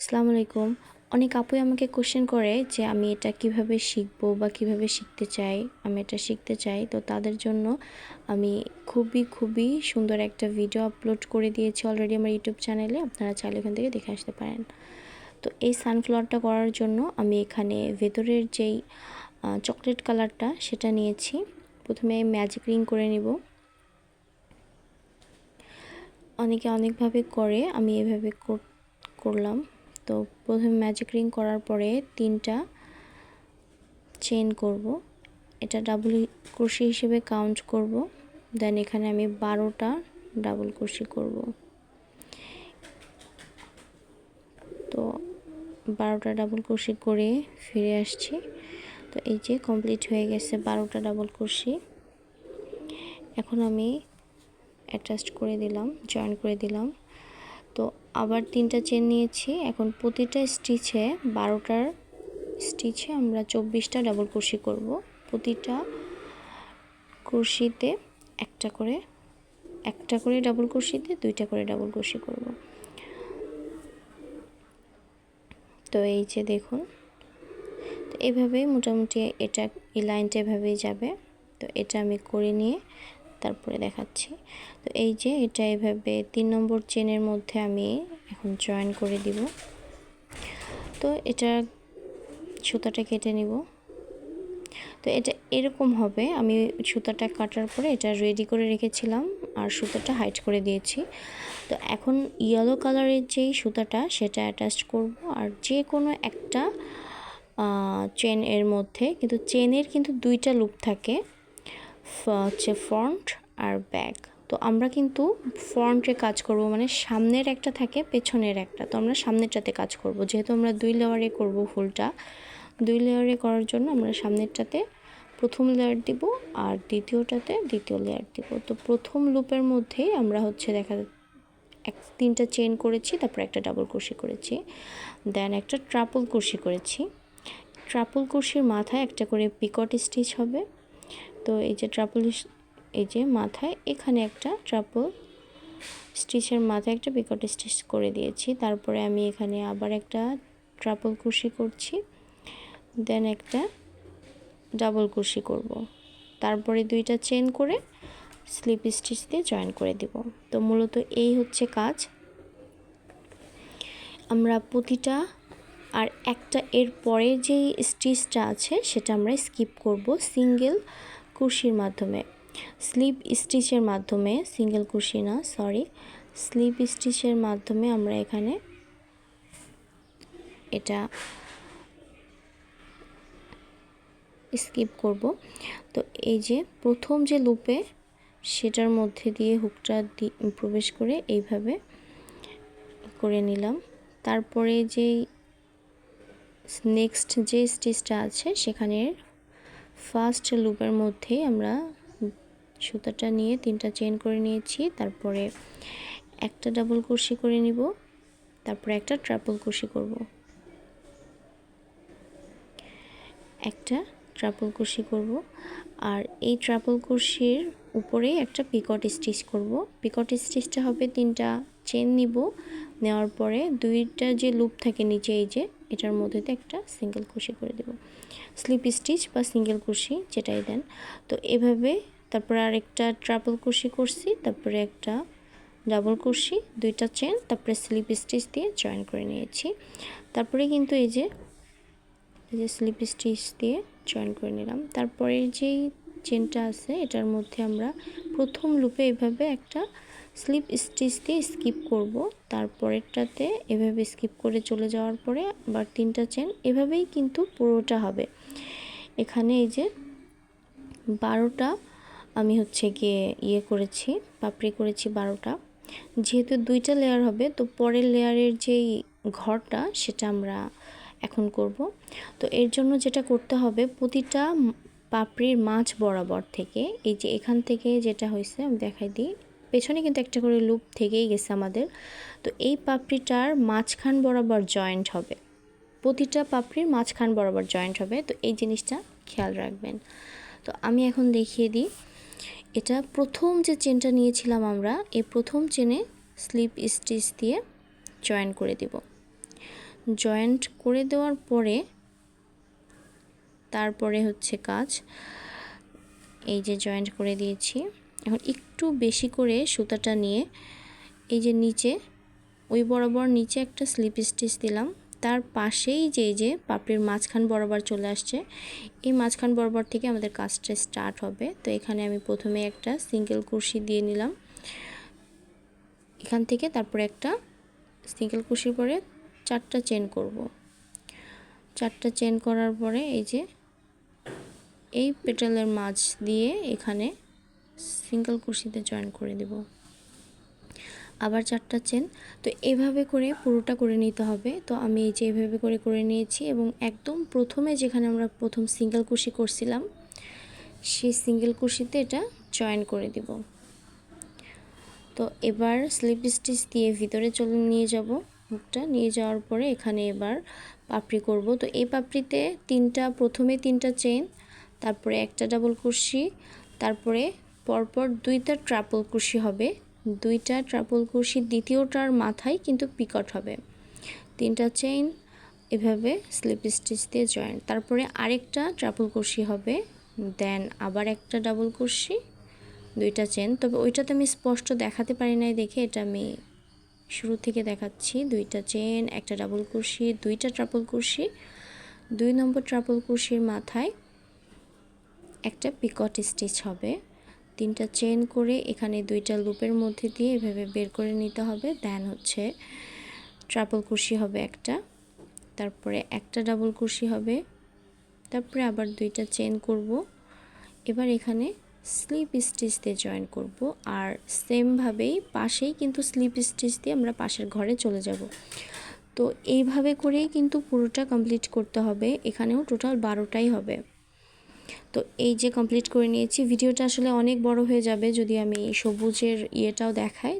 আসসালামু আলাইকুম। অনেক আপুই আমাকে কোশ্চেন করে যে আমি এটা কীভাবে শিখব বা কীভাবে শিখতে চাই, আমি এটা শিখতে চাই। তো তাদের জন্য আমি খুবই খুবই সুন্দর একটা ভিডিও আপলোড করে দিয়েছি অলরেডি আমার ইউটিউব চ্যানেলে আপনারা চাইলে এখান থেকে দেখে আসতে পারেন। তো এই সানফ্লাওয়ারটা করার জন্য আমি এখানে ভেতরের যেই চকলেট কালারটা সেটা নিয়েছি। প্রথমে ম্যাজিক রিং করে নিব। অনেকে অনেকভাবে করে, আমি এভাবে করলাম। তো প্রথমে ম্যাজিক রিং করার পরে তিনটা চেন করব। এটা ডাবল কুশি হিসেবে কাউন্ট করব। দেন এখানে আমি বারোটা ডাবল কুশি করব। তো বারোটা ডাবল কুশি করে ফিরে আসছি। তো এই যে কমপ্লিট হয়ে গেছে বারোটা ডাবল কুশি এখন আমি অ্যাটাচড করে দিলাম জয়েন করে দিলাম। তো আবার তিনটা চেন নিয়েছি। এখন প্রতিটা স্টিচে বারোটার স্টিচে আমরা চব্বিশটা ডাবল কুশি করব। প্রতিটা কুশিতে একটা করে একটা করে ডাবল কুশিতে দুইটা করে ডাবল কুশি করব। তো এই যে দেখুন, তো এইভাবেই মোটামুটি এটা এই লাইনটা এভাবেই যাবে। তো এটা আমি করে নিয়ে তারপরে দেখাচ্ছি। তো এই যে এটা এভাবে তিন নম্বর চেনের মধ্যে আমি এখন জয়েন করে দিব। তো এটা সুতাটা কেটে নিব। তো এটা এরকম হবে, আমি সুতাটা কাটার পরে এটা রেডি করে রেখেছিলাম আর সুতাটা হাইট করে দিয়েছি। তো এখন ইয়েলো কালারের যেই সুতাটা সেটা অ্যাটাচ করব আর যে কোনো একটা চেন এর মধ্যে, কিন্তু চেনের কিন্তু দুইটা লুপ থাকে। হচ্ছে ফ্রন্ট আর ব্যাক তো আমরা কিন্তু ফ্রন্টে কাজ করব মানে সামনের একটা থাকে, পেছনের একটা। তো আমরা সামনেরটাতে কাজ করব। যেহেতু আমরা দুই লেয়ারে করব ফুলটা দুই লেয়ারে করার জন্য আমরা সামনেরটাতে প্রথম লেয়ার দিব আর দ্বিতীয়টাতে দ্বিতীয় লেয়ার দিব। তো প্রথম লুপের মধ্যেই আমরা হচ্ছে দেখা এক, তিনটা চেন করেছি, তারপর একটা ডাবল কুশি করেছি দেন একটা ট্রাপল কুশি করেছি। ট্রাপল কুশির মাথায় একটা করে পিকট স্টিচ হবে। তো এই যে ট্রাপল এই যে মাথায়, এখানে একটা ট্রাপল স্টিচের মাথায় একটা পিকট স্টিচ করে দিয়েছি। তারপরে আমি এখানে আবার একটা ট্রাপল কুশি করছি, দেন একটা ডাবল কুশি করব। তারপরে দুইটা চেন করে স্লিপ স্টিচ দিয়ে জয়েন করে দিব। তো মূলত এই হচ্ছে কাজ। আমরা প্রতিটা আর একটা এর পরে যেই স্টিচটা আছে, সেটা আমরা স্কিপ করব, সিঙ্গেল কুশির মাধ্যমে। স্লিপ স্টিচের মাধ্যমে, সিঙ্গেল কুশি না, সরি। স্লিপ স্টিচের মাধ্যমে আমরা এখানে এটা স্কিপ করব। তো এই যে প্রথম যে লুপে, সেটার মধ্যে দিয়ে হুকটা প্রবেশ করে এইভাবে করে নিলাম। তারপরে যে নেক্সট যে স্টিচটা আছে সেখানে ফার্স্ট লুপের মধ্যেই আমরা সুতাটা নিয়ে তিনটা চেন করে নিয়েছি। তারপরে একটা ডাবল কুশি করে নিব। তারপরে একটা ট্রাপল কুশি করব। একটা ট্রাপল কুশি করব। আর এই ট্রাপল কুশির উপরে একটা পিকট স্টিচ করব। পিকট স্টিচটা হবে তিনটা চেন নিব। নেওয়ার পরে দুইটা যে লুপ থাকে নিচে, এই যে, এটার মধ্যে একটা সিঙ্গেল কুশি করে দেব। স্লিপ স্টিচ বা সিঙ্গেল কুশি যেটাই দেন। তো এভাবে তারপরে আরেকটা ট্রাপল কুশি করছি, তারপরে একটা ডাবল কুশি দুইটা চেন তারপরে স্লিপ স্টিচ দিয়ে জয়েন করে নিয়েছি। তারপরে কিন্তু এই যে এই যে স্লিপ স্টিচ দিয়ে জয়েন করে নিলাম। তারপরে যেই চেনটা আছে, এটার মধ্যে আমরা প্রথম লুপে এভাবে একটা স্লিপ স্টিচ দিয়ে স্কিপ করব। তারপরেরটাতে এভাবে স্কিপ করে চলে যাওয়ার পরে আবার তিনটা চেন, এভাবেই কিন্তু পুরোটা হবে। এখানে এই যে বারোটা আমি হচ্ছে গিয়ে ইয়ে করেছি, পাপড়ি করেছি বারোটা। যেহেতু দুইটা লেয়ার হবে, তো পরের লেয়ারের যেই ঘরটা, সেটা আমরা এখন করব। তো এর জন্য যেটা করতে হবে, প্রতিটা পাপড়ির মাছ বরাবর থেকে, এই যে এখান থেকে যেটা হয়েছে, আমি দেখাই দিই। পেছনে কিন্তু একটা করে লুপ থেকেই গেছে আমাদের। তো এই পাপড়িটার মাঝখান বরাবর জয়েন্ট হবে। প্রতিটা পাপড়ির মাঝখান বরাবর জয়েন্ট হবে। তো এই জিনিসটা খেয়াল রাখবেন। তো আমি এখন দেখিয়ে দিই। এটা প্রথম যে চেনটা নিয়েছিলাম আমরা, এই প্রথম চেনে স্লিপ স্টিচ দিয়ে জয়েন করে দিব। জয়েন্ট করে দেওয়ার পরে তারপরে হচ্ছে কাজ। এই যে জয়েন্ট করে দিয়েছি। এখন একটু বেশি করে সুতাটা নিয়ে এই যে নিচে, ওই বরাবর নিচে একটা স্লিপ স্টিচ দিলাম। তার পাশেই যে যে পাপড়ির মাঝখান বরাবর চলে আসছে, এই মাঝখান বরাবর থেকে আমাদের কাজটা স্টার্ট হবে। তো এখানে আমি প্রথমে একটা সিঙ্গেল কুর্সি দিয়ে নিলাম। এখান থেকে তারপরে একটা সিঙ্গেল কুর্সির পরে চারটা চেন করব। চারটা চেন করার পরে এই যে, এই পেটালের মাছ দিয়ে এখানে সিঙ্গেল কুর্সিতে জয়েন করে দেব। আবার চারটা চেন তো এভাবে করে পুরোটা করে নিতে হবে। তো আমি এই যে এভাবে করে করে নিয়েছি এবং একদম প্রথমে যেখানে আমরা প্রথম সিঙ্গেল কুর্সি করছিলাম, সেই সিঙ্গেল কুর্সিতে এটা জয়েন করে দিব। তো এবার স্লিপ স্টিচ দিয়ে ভিতরে চলে নিয়ে যাব। হুকটা নিয়ে যাওয়ার পরে এখানে এবার পাপড়ি করব। তো এই পাপড়িতে তিনটা, প্রথমে তিনটা চেন তারপরে একটা ডাবল কুর্সি, তারপরে পরপর দুইটা ট্রাপল কুর্সি হবে। দুইটা ট্রাপল কুর্সি দ্বিতীয়টার মাথায় কিন্তু পিকট হবে। তিনটা চেইন এভাবে স্লিপ স্টিচ দিয়ে জয়েন তারপরে আরেকটা ট্রাপল কুর্সি হবে দেন আবার একটা ডাবল কুর্সি দুইটা চেন তবে ওইটাতে আমি স্পষ্ট দেখাতে পারি নাই দেখে, এটা আমি শুরু থেকে দেখাচ্ছি। দুইটা চেন একটা ডাবল কুর্সি দুইটা ট্রাপল কুর্সি দুই নম্বর ট্রাপল কুর্সির মাথায় একটা পিকট স্টিচ হবে। তিনটা চেন করে এখানে দুইটা লুপের মধ্যে দিয়ে এভাবে বের করে নিতে হবে। দেন হচ্ছে ট্রাপল কুর্সি হবে একটা, তারপরে একটা ডাবল কুর্সি হবে, তারপরে আবার দুইটা চেন করব। এবার এখানে স্লিপ স্টিচ দিয়ে জয়েন করব আর সেমভাবেই পাশেই কিন্তু স্লিপ স্টিচ দিয়ে আমরা পাশের ঘরে চলে যাব। তো এইভাবে করেই কিন্তু পুরোটা কমপ্লিট করতে হবে। এখানেও টোটাল বারোটাই হবে। তো এই যে কমপ্লিট করে নিয়েছি, ভিডিওটা আসলে অনেক বড় হয়ে যাবে যদি আমি সবুজের ইয়েটাও দেখাই।